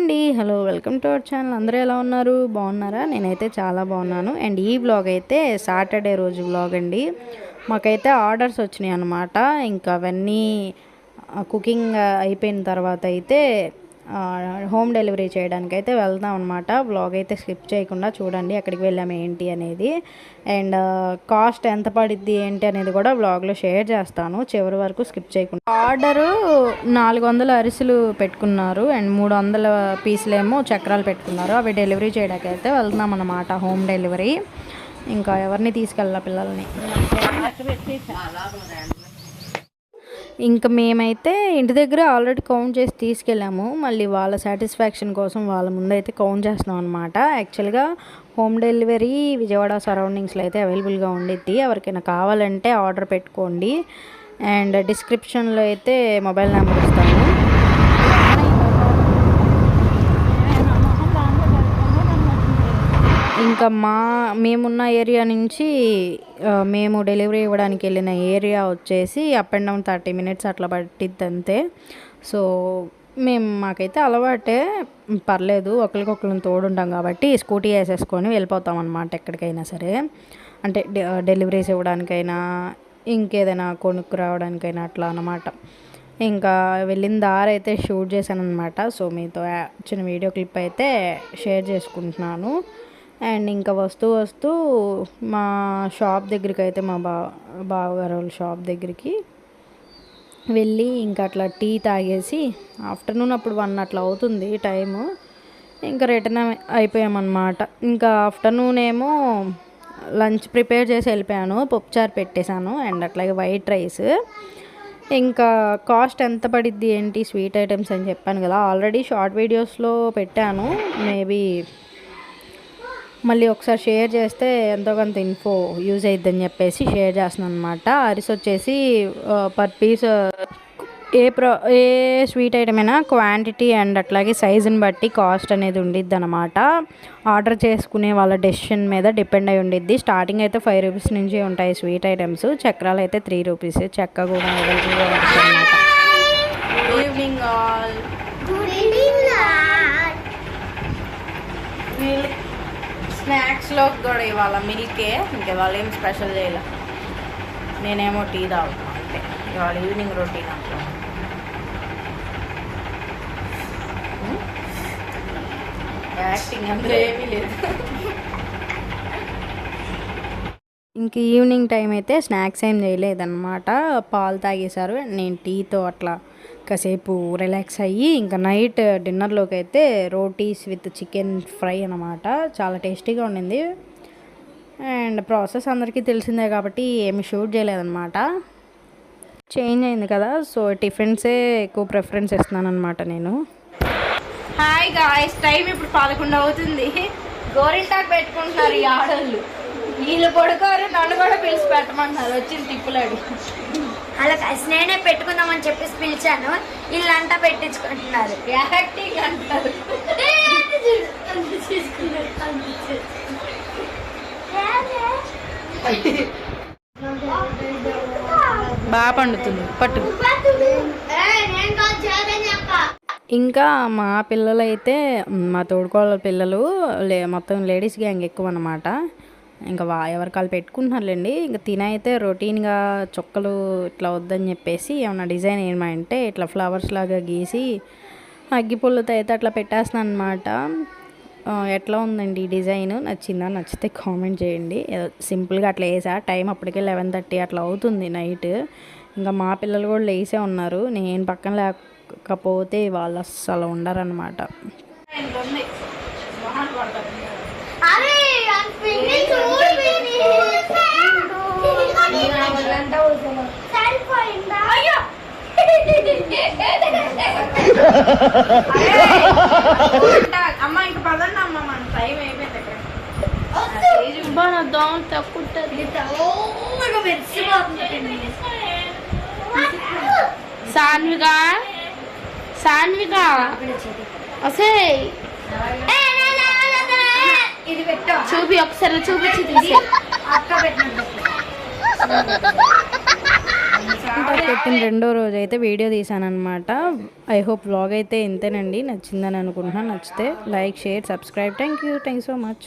అండి. Hello welcome to our channel అందరూ ఎలా ఉన్నారు? బాగున్నారా? నేనైతే చాలా బాగున్నాను. అండ్ ఈ బ్లాగ్ అయితే సాటర్డే రోజు బ్లాగ్ అండి. మాకైతే ఆర్డర్స్ వచ్చినాయి అనమాట ఇంకా అవన్నీ కుకింగ్ అయిపోయిన తర్వాత అయితే హోమ్ డెలివరీ చేయడానికి అయితే వెళ్దాం అనమాట బ్లాగ్ అయితే స్కిప్ చేయకుండా చూడండి ఎక్కడికి వెళ్ళాము ఏంటి అనేది. అండ్ కాస్ట్ ఎంత పడిద్ది ఏంటి అనేది కూడా బ్లాగ్లో షేర్ చేస్తాను. చివరి వరకు స్కిప్ చేయకుండా. ఆర్డరు నాలుగు వందల అరిసెలు పెట్టుకున్నారు అండ్ మూడు వందల పీసులేమో చక్రాలు పెట్టుకున్నారు. అవి డెలివరీ చేయడానికి అయితే వెళ్తున్నాం అనమాట హోమ్ డెలివరీ. ఇంకా ఎవరిని తీసుకెళ్ళాలి పిల్లల్ని? ఇంకా మేమైతే ఇంటి దగ్గర ఆల్రెడీ కౌంట్ చేసి తీసుకెళ్ళాము. మళ్ళీ వాళ్ళ సాటిస్ఫాక్షన్ కోసం వాళ్ళ ముందైతే కౌంట్ చేస్తున్నాం అనమాట యాక్చువల్గా హోమ్ డెలివరీ విజయవాడ సరౌండింగ్స్లో అయితే అవైలబుల్గా ఉండిద్ది. ఎవరికైనా కావాలంటే ఆర్డర్ పెట్టుకోండి. అండ్ డిస్క్రిప్షన్లో అయితే మొబైల్ నెంబర్ ఇస్తాను. ఇంకా మా మేమున్న ఏరియా నుంచి మేము డెలివరీ ఇవ్వడానికి వెళ్ళిన ఏరియా వచ్చేసి up and down thirty minutes అట్లా పట్టిద్ది అంతే. సో మేము మాకైతే అలవాటే పర్లేదు ఒకరికొకరిని తోడుంటాం కాబట్టి స్కూటీ వేసేసుకొని వెళ్ళిపోతాం అనమాట ఎక్కడికైనా సరే. అంటే డె- డెలివరీస్ ఇవ్వడానికైనా ఇంకేదైనా కొనుక్కు రావడానికైనా అట్లా అనమాట ఇంకా వెళ్ళిన దారి అయితే షూట్ చేశాను అనమాట సో మీతో చిన్న వీడియో క్లిప్ అయితే షేర్ చేసుకుంటున్నాను. అండ్ ఇంకా వస్తూ వస్తూ మా షాప్ దగ్గరికి అయితే మా బా బావగారు వాళ్ళ షాప్ దగ్గరికి వెళ్ళి ఇంకా అట్లా టీ తాగేసి ఆఫ్టర్నూన్ అప్పుడు వన్ అట్లా అవుతుంది టైము. ఇంకా రిటర్న్ అయిపోయామన్నమాట. ఇంకా ఆఫ్టర్నూన్ ఏమో లంచ్ ప్రిపేర్ చేసి వెళ్ళిపోయాను పప్పుచారు పెట్టేశాను అండ్ అట్లాగే వైట్ రైస్. ఇంకా కాస్ట్ ఎంత పడిద్ది ఏంటి స్వీట్ ఐటమ్స్ అని చెప్పాను కదా ఆల్రెడీ షార్ట్ వీడియోస్లో పెట్టాను మేబీ మళ్ళీ ఒకసారి షేర్ చేస్తే ఎంతో కొంత ఇన్ఫో యూజ్ అయిద్దని చెప్పేసి షేర్ చేస్తున్నాను అనమాట అరిసి వచ్చేసి పర్ పీస్ ఏ ప్రో ఏ స్వీట్ ఐటమ్ అయినా క్వాంటిటీ అండ్ అట్లాగే సైజుని బట్టి కాస్ట్ అనేది ఉండిద్ది అనమాట ఆర్డర్ చేసుకునే వాళ్ళ డెసిషన్ మీద డిపెండ్ అయి ఉండిద్ది. స్టార్టింగ్ అయితే ఫైవ్ రూపీస్ నుంచి ఉంటాయి స్వీట్ ఐటమ్స్ చక్రాలు అయితే త్రీ రూపీస్ చెక్క కూడా అవైలబుల్గా ఉంటుంది అనమాట ఈవినింగ్ ఆల్ స్నాక్స్లో కూడా ఇవాళ మిల్కే ఇంకా ఇవాళ ఏం స్పెషల్ చేయలే. నేనేమో టీ తాగుతాను అంటే ఇవాళ ఈవినింగ్ రొటీన్ అట్లా యాక్టింగ్ అందులో ఏమీ లేదు. ఇంక ఈవినింగ్ టైం అయితే స్నాక్స్ ఏం చేయలేదన్నమాట పాలు తాగేశారు నేను టీతో అట్లా కాసేపు రిలాక్స్ అయ్యి ఇంకా నైట్ డిన్నర్లోకి అయితే రోటీస్ విత్ చికెన్ ఫ్రై అనమాట చాలా టేస్టీగా ఉండింది. అండ్ ప్రాసెస్ అందరికీ తెలిసిందే కాబట్టి ఏమి షూట్ చేయలేదన్నమాట. చేంజ్ అయింది కదా సో టిఫిన్సే ఎక్కువ ప్రిఫరెన్స్ ఇస్తున్నాను అనమాట నేను. హాయ్ గాయస్ టైం ఇప్పుడు పదకొండు అవుతుంది. గోరింటాకు పెట్టుకుంటున్నారు ఈ ఆడళ్ళు. వీళ్ళు పడుకోరు నన్ను కూడా పిలిచి పెట్టమంటున్నారు. వచ్చింది తిప్పులాడి అలా కలిసి నేనే పెట్టుకుందామని చెప్పేసి పిలిచాను. వీళ్ళంతా పెట్టించుకుంటున్నారు. యాక్టింగ్ అంటారు. బాగా పండుతుంది. పట్టు. ఇంకా మా పిల్లలు అయితే మా తోడుకోళ్ళ పిల్లలు లే మొత్తం లేడీస్ గ్యాంగ్ ఎక్కువ అనమాట ఇంకా వా ఎవరికాలు పెట్టుకుంటున్నారులేండి. ఇంకా తినైతే రొటీన్గా చొక్కలు ఇట్లా వద్దని చెప్పేసి ఏమన్నా డిజైన్ ఏమంటే ఇట్లా ఫ్లవర్స్ లాగా గీసి అగ్గిపుల్లతో అయితే అట్లా పెట్టేస్తాను అనమాట ఎట్లా ఉందండి డిజైన్? నచ్చిందా? నచ్చితే కామెంట్ చేయండి. సింపుల్గా అట్లా వేసా. టైం అప్పటికే లెవెన్ థర్టీ అట్లా అవుతుంది నైట్. ఇంకా మా పిల్లలు కూడా లేసే ఉన్నారు. నేను పక్కన లేకపోతే వాళ్ళు అస్సలు ఉండరన్నమాట. అరే అమ్మ ఇంక పదండి అమ్మ మన టైం అయిపోయింది దోమ తక్కువ సాన్విక సాన్విక అసే చూపి ఒకసారి చూపించి తీసి పెట్టిన రెండో రోజు అయితే వీడియో తీసాను అనమాట ఐ హోప్ వ్లాగ్ అయితే ఇంతేనండి. నచ్చిందని అనుకుంటున్నాను నచ్చితే like share subscribe thank you thank so much